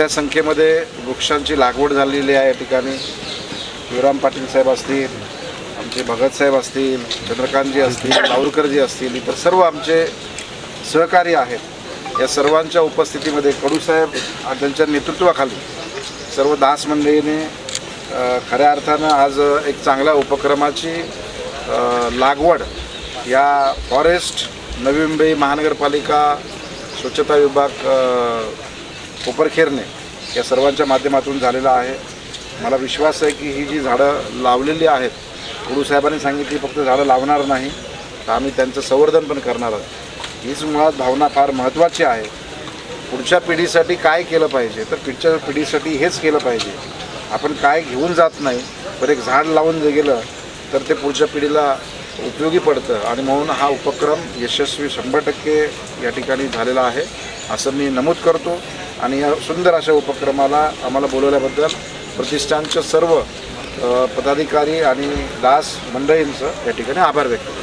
मोठ्या संख्येमध्ये वृक्षांची लागवड झालेली आहे या ठिकाणी. शिवराम पाटील साहेब असतील आमचे भगत साहेब असतील चंद्रकांतजी असतील लावरकरजी असतील इतर सर्व आमचे सहकारी आहेत. या सर्वांच्या उपस्थितीमध्ये कडूसाहेब त्यांच्या नेतृत्वाखाली सर्व दास मंडळीने खऱ्या अर्थानं आज एक चांगल्या उपक्रमाची लागवड या फॉरेस्ट नवी मुंबई महानगरपालिका स्वच्छता विभाग अ, या सर्वांच्या माध्यमातून झालेला आहे. मला विश्वास आहे की ही जी झाडं लावलेली आहेत गुरु साहेबांनी सांगितली फक्त झाडं लावणार नाही तर आम्ही त्यांचं संवर्धन पण करणार आहोत. हीच मुळात भावना फार महत्त्वाची आहे. पुढच्या पिढीसाठी काय केलं पाहिजे? तर पुढच्या पिढीसाठी हेच केलं पाहिजे. आपण काय घेऊन जात नाही पण एक झाड लावून जे गेलं तर ते पुढच्या पिढीला उपयोगी पडतं. आणि म्हणून हा उपक्रम यशस्वी शंभर टक्के या ठिकाणी झालेला आहे असं मी नमूद करतो. आणि या सुंदर अशा उपक्रमाला आम्हाला बोलवल्याबद्दल प्रतिष्ठानच्या सर्व पदाधिकारी आणि दास मंडळींचं या ठिकाणी आभार व्यक्त करतो.